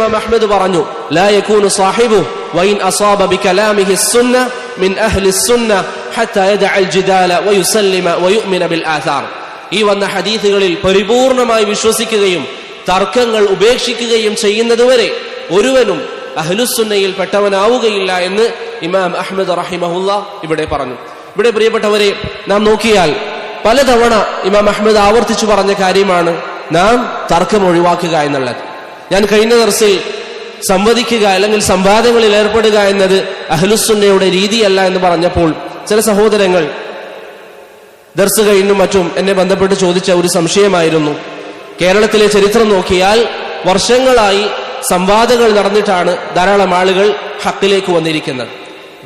ഇമാം അഹ്മദ് പറഞ്ഞു ലാ യകൂനു സാഹിബു വൈൻ അസാബ ബികലാമിഹി സുന്ന മിൻ അഹ്ലി സുന്ന ഹത്താ യദഅൽ ജിദാല വയുസല്ലിമ വയുഅ്മിന ബിൽ ആഥാർ ഈ വന്ന ഹദീസുകളിൽ പരിപൂർണമായി വിശ്വസിക്കുകയും തർക്കങ്ങൾ ഉപേക്ഷിക്കുകയും ചെയ്യുന്നതുവരെ ഒരുവനും അഹ്ലുസുന്നയിൽ പെട്ടവനാവുകയില്ല എന്ന് ഇമാം അഹമ്മദ് റഹിമഹുല്ല ഇവിടെ പറഞ്ഞു. ഇവിടെ പ്രിയപ്പെട്ടവരെ നാം നോക്കിയാൽ പലതവണ ഇമാം അഹമ്മദ് ആവർത്തിച്ചു പറഞ്ഞ കാര്യമാണ് നാം തർക്കം ഒഴിവാക്കുക എന്നുള്ളത്. ഞാൻ കഴിഞ്ഞ ദിവസത്തിൽ സംവദിക്കുക അല്ലെങ്കിൽ സംവാദങ്ങളിൽ ഏർപ്പെടുക എന്നത് അഹ്ലുസുന്നയുടെ രീതിയല്ല എന്ന് പറഞ്ഞപ്പോൾ ചില സഹോദരങ്ങൾ ദർസ് കഴിഞ്ഞും മറ്റും എന്നെ ബന്ധപ്പെട്ട് ചോദിച്ച ഒരു സംശയമായിരുന്നു. കേരളത്തിലെ ചരിത്രം നോക്കിയാൽ വർഷങ്ങളായി സംവാദങ്ങൾ നടന്നിട്ടാണ് ധാരാളം ആളുകൾ ഹക്കിലേക്ക് വന്നിരിക്കുന്നത്.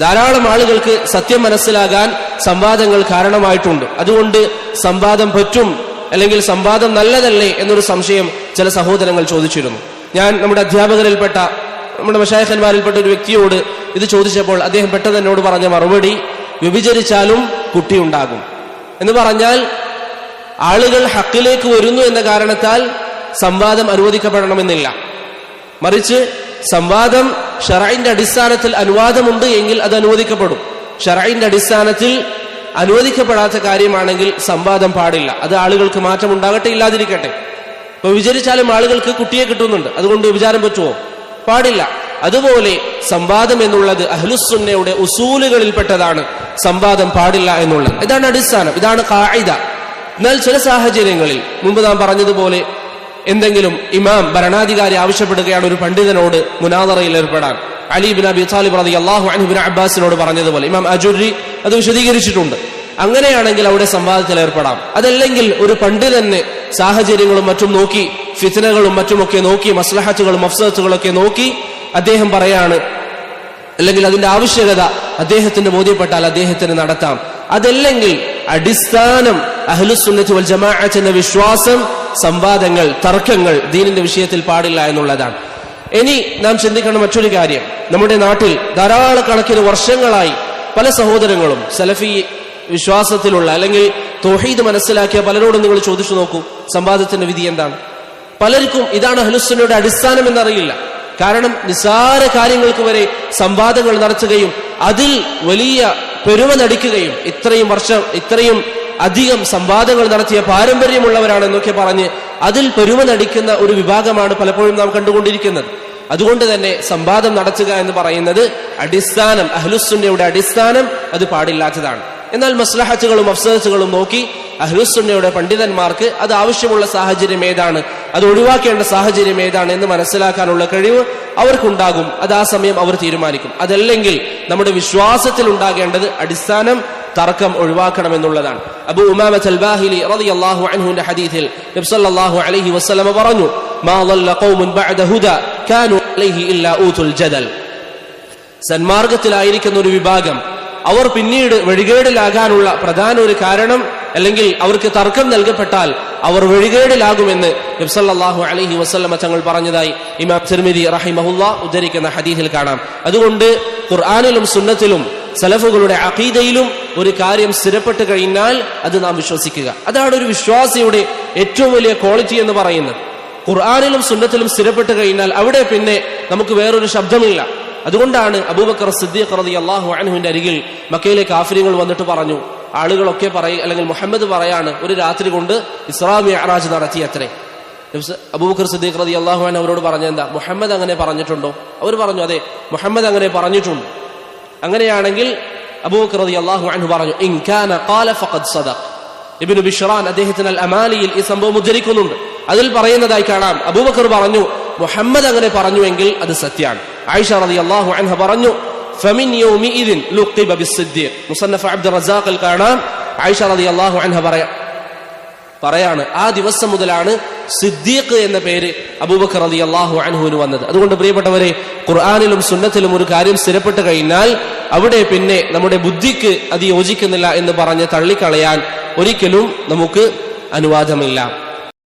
ധാരാളം ആളുകൾക്ക് സത്യം മനസ്സിലാകാൻ സംവാദങ്ങൾ കാരണമായിട്ടുണ്ട്. അതുകൊണ്ട് സംവാദം പറ്റും അല്ലെങ്കിൽ സംവാദം നല്ലതല്ലേ എന്നൊരു സംശയം ചില സഹോദരങ്ങൾ ചോദിച്ചിരുന്നു. ഞാൻ നമ്മുടെ അധ്യാപകരിൽപ്പെട്ട നമ്മുടെ മഷായഖന്മാരിൽപ്പെട്ട ഒരു വ്യക്തിയോട് ഇത് ചോദിച്ചപ്പോൾ അദ്ദേഹം പെട്ടെന്ന് എന്നോട് പറഞ്ഞ മറുപടി വ്യഭിചരിച്ചാലും കുട്ടിയുണ്ടാകും. എന്ന് പറഞ്ഞാൽ ആളുകൾ ഹക്കിലേക്ക് വരുന്നു എന്ന കാരണത്താൽ സംവാദം അനുവദിക്കപ്പെടണമെന്നില്ല. മറിച്ച് സംവാദം ഷറൈന്റെ അടിസ്ഥാനത്തിൽ അനുവാദമുണ്ട് എങ്കിൽ അത് അനുവദിക്കപ്പെടും. ഷറൈന്റെ അടിസ്ഥാനത്തിൽ അനുവദിക്കപ്പെടാത്ത കാര്യമാണെങ്കിൽ സംവാദം പാടില്ല. അത് ആളുകൾക്ക് മാറ്റമുണ്ടാകട്ടെ ഇല്ലാതിരിക്കട്ടെ. ഇപ്പൊ വിചാരിച്ചാലും ആളുകൾക്ക് കുട്ടിയെ കിട്ടുന്നുണ്ട്. അതുകൊണ്ട് വിചാരം പറ്റുമോ പാടില്ല. അതുപോലെ സംവാദം എന്നുള്ളത് അഹ്ലുസുന്നയുടെ ഉസൂലുകളിൽപ്പെട്ടതാണ്. സംവാദം പാടില്ല എന്നുള്ളത്. ഇതാണ് അടിസ്ഥാനം. ഇതാണ് കായിത എന്നാൽ ചില സാഹചര്യങ്ങളിൽ മുമ്പ് നാം പറഞ്ഞതുപോലെ എന്തെങ്കിലും ഇമാം ഭരണാധികാരി ആവശ്യപ്പെടുകയാണ് ഒരു പണ്ഡിതനോട് മുനാദറയിൽ ഏർപ്പെടാൻ. Ali Ali bin Abi Talib അള്ളാഹു അനഹുബിൻ അബ്ബാസിനോട് പറഞ്ഞതുപോലെ ഇമാം അജുരി അത് വിശദീകരിച്ചിട്ടുണ്ട്. അങ്ങനെയാണെങ്കിൽ അവിടെ സംവാദത്തിൽ ഏർപ്പെടാം. അതല്ലെങ്കിൽ ഒരു പണ്ഡിതന് സാഹചര്യങ്ങളും മറ്റും നോക്കി ഫിത്തനകളും മറ്റുമൊക്കെ നോക്കി മസ്ലഹത്തുകളും മഫ്സത്തുകളൊക്കെ നോക്കി അദ്ദേഹം പറയാണ് അല്ലെങ്കിൽ അതിന്റെ ആവശ്യകത അദ്ദേഹത്തിന് ബോധ്യപ്പെട്ടാൽ അദ്ദേഹത്തിന് നടത്താം. അതല്ലെങ്കിൽ അടിസ്ഥാനം അഹ്ലുസുന്നത്ത് വൽ ജമാഅത്തിന്റെ വിശ്വാസം സംവാദങ്ങൾ തർക്കങ്ങൾ ദീനിന്റെ വിഷയത്തിൽ പാടില്ല എന്നുള്ളതാണ്. ഇനി നാം ചിന്തിക്കേണ്ട മറ്റൊരു കാര്യം. നമ്മുടെ നാട്ടിൽ ധാരാളക്കണക്കിന് വർഷങ്ങളായി പല സഹോദരങ്ങളും സലഫി വിശ്വാസത്തിലുള്ള അല്ലെങ്കിൽ തോഹീദ് മനസ്സിലാക്കിയ പലരോടും നിങ്ങൾ ചോദിച്ചു നോക്കൂ സംവാദത്തിന്റെ വിധി എന്താണ്? പലർക്കും ഇതാണ് അഹ്ലുസുന്നയുടെ അടിസ്ഥാനം എന്നറിയില്ല. കാരണം നിസാര കാര്യങ്ങൾക്ക് വരെ സംവാദങ്ങൾ നടത്തുകയും അതിൽ വലിയ പെരുമ നടിക്കുകയും ഇത്രയും വർഷം ഇത്രയും അധികം സംവാദങ്ങൾ നടത്തിയ പാരമ്പര്യമുള്ളവരാണ് എന്നൊക്കെ പറഞ്ഞ് അതിൽ പെരുമ നടിക്കുന്ന ഒരു വിഭാഗമാണ് പലപ്പോഴും നാം കണ്ടുകൊണ്ടിരിക്കുന്നത്. അതുകൊണ്ട് തന്നെ സംവാദം നടത്തുക എന്ന് പറയുന്നത് അടിസ്ഥാനം അഹ്ലുസുന്നയുടെ അടിസ്ഥാനം അത് പാടില്ലാത്തതാണ്. എന്നാൽ മസ്ലഹത്തുകളും അഫ്സഹത്തുകളും നോക്കി അഹ്ലുസുണ്ണയുടെ പണ്ഡിതന്മാർക്ക് അത് ആവശ്യമുള്ള സാഹചര്യം ഏതാണ്? അത് ഒഴിവാക്കേണ്ട സാഹചര്യം ഏതാണ് എന്ന് മനസ്സിലാക്കാനുള്ള കഴിവ് അവർക്കുണ്ടാകും. അത് ആ സമയം അവർ തീരുമാനിക്കും. അതല്ലെങ്കിൽ നമ്മുടെ വിശ്വാസത്തിൽ ഉണ്ടാകേണ്ടത് അടിസ്ഥാനം തർക്കം ഒഴിവാക്കണം എന്നുള്ളതാണ് അബു ഉമാമ അൽബാഹിലി വസ്ലമ പറഞ്ഞു സന്മാർഗത്തിലായിരിക്കുന്ന ഒരു വിഭാഗം അവർ പിന്നീട് വഴികേടിലാകാനുള്ള പ്രധാന ഒരു കാരണം അല്ലെങ്കിൽ അവർക്ക് തർക്കം നൽകപ്പെട്ടാൽ അവർ വഴികേടിലാകുമെന്ന് നബ്സല്ലാഹു അലഹി വസ്ലമ തങ്ങൾ പറഞ്ഞതായി ഇമാം തിർമിതി റഹിമഹുല്ല ഉദ്ധരിക്കുന്ന ഹദീസിൽ കാണാം. അതുകൊണ്ട് ഖുർആാനിലും സുന്നത്തിലും സലഫുകളുടെ അഖീദയിലും ഒരു കാര്യം സ്ഥിരപ്പെട്ട് കഴിഞ്ഞാൽ അത് നാം വിശ്വസിക്കുക. അതാണ് ഒരു വിശ്വാസിയുടെ ഏറ്റവും വലിയ ക്വാളിറ്റി എന്ന് പറയുന്നത്. ഖുർആാനിലും സുന്നത്തിലും സ്ഥിരപ്പെട്ട് കഴിഞ്ഞാൽ അവിടെ പിന്നെ നമുക്ക് വേറൊരു ശബ്ദമില്ല. അതുകൊണ്ടാണ് അബൂബക്കർ സിദ്ദീഖ് റതി അള്ളാഹു അനഹുവിന്റെ അരികിൽ മക്കയിലെ കാഫര്യങ്ങൾ വന്നിട്ട് പറഞ്ഞു. ആളുകളൊക്കെ പറയും അല്ലെങ്കിൽ മുഹമ്മദ് പറയാണ് ഒരു രാത്രി കൊണ്ട് ഇസ്ലാമി അറാജ് നടത്തി അത്രേ അബൂബക്കർ സിദ്ദീഖ് റതി അള്ളാഹു അനു അവരോട് പറഞ്ഞ എന്താ? മുഹമ്മദ് അങ്ങനെ പറഞ്ഞിട്ടുണ്ടോ? അവർ പറഞ്ഞു അതെ മുഹമ്മദ് അങ്ങനെ പറഞ്ഞിട്ടുണ്ട്. അങ്ങനെയാണെങ്കിൽ അബൂബക്കർ റതി അള്ളാഹു അൻഹു പറഞ്ഞു ഇൻകാന ഖാല ഫഖദ് ബിഷ്റാൻ അദ്ദേഹത്തിന് അൽ അമാലിയിൽ ഈ സംഭവം ഉദ്ധരിക്കുന്നുണ്ട്. അതിൽ പറയുന്നതായി കാണാം. അബൂബക്കർ പറഞ്ഞു മുഹമ്മദ് അങ്ങനെ പറഞ്ഞുവെങ്കിൽ അത് സത്യമാണ്. ആയിഷ അള്ളാഹു അൻഹ പറഞ്ഞു ഫമിൻ യൗമിഇദിൻ ലുഖിബ ബിസ്സിദ്ദീഖ് മുസന്നഫ് അബ്ദുർ റസാഖിൽ കാണാം ആയിഷ അള്ളാഹു അൻഹ പറയാ പറയാണ് ആ ദിവസം മുതലാണ് സിദ്ദീഖ് എന്ന പേര് അബൂബക്കർ അലി അള്ളാഹു അൻഹുവിന് വന്നത്. അതുകൊണ്ട് പ്രിയപ്പെട്ടവരെ ഖുർആാനിലും സുന്നത്തിലും ഒരു കാര്യം സ്ഥിരപ്പെട്ട് കഴിഞ്ഞാൽ അവിടെ പിന്നെ നമ്മുടെ ബുദ്ധിക്ക് അത് യോജിക്കുന്നില്ല എന്ന് പറഞ്ഞ് തള്ളിക്കളയാൻ ഒരിക്കലും നമുക്ക് അനുവാദമില്ല.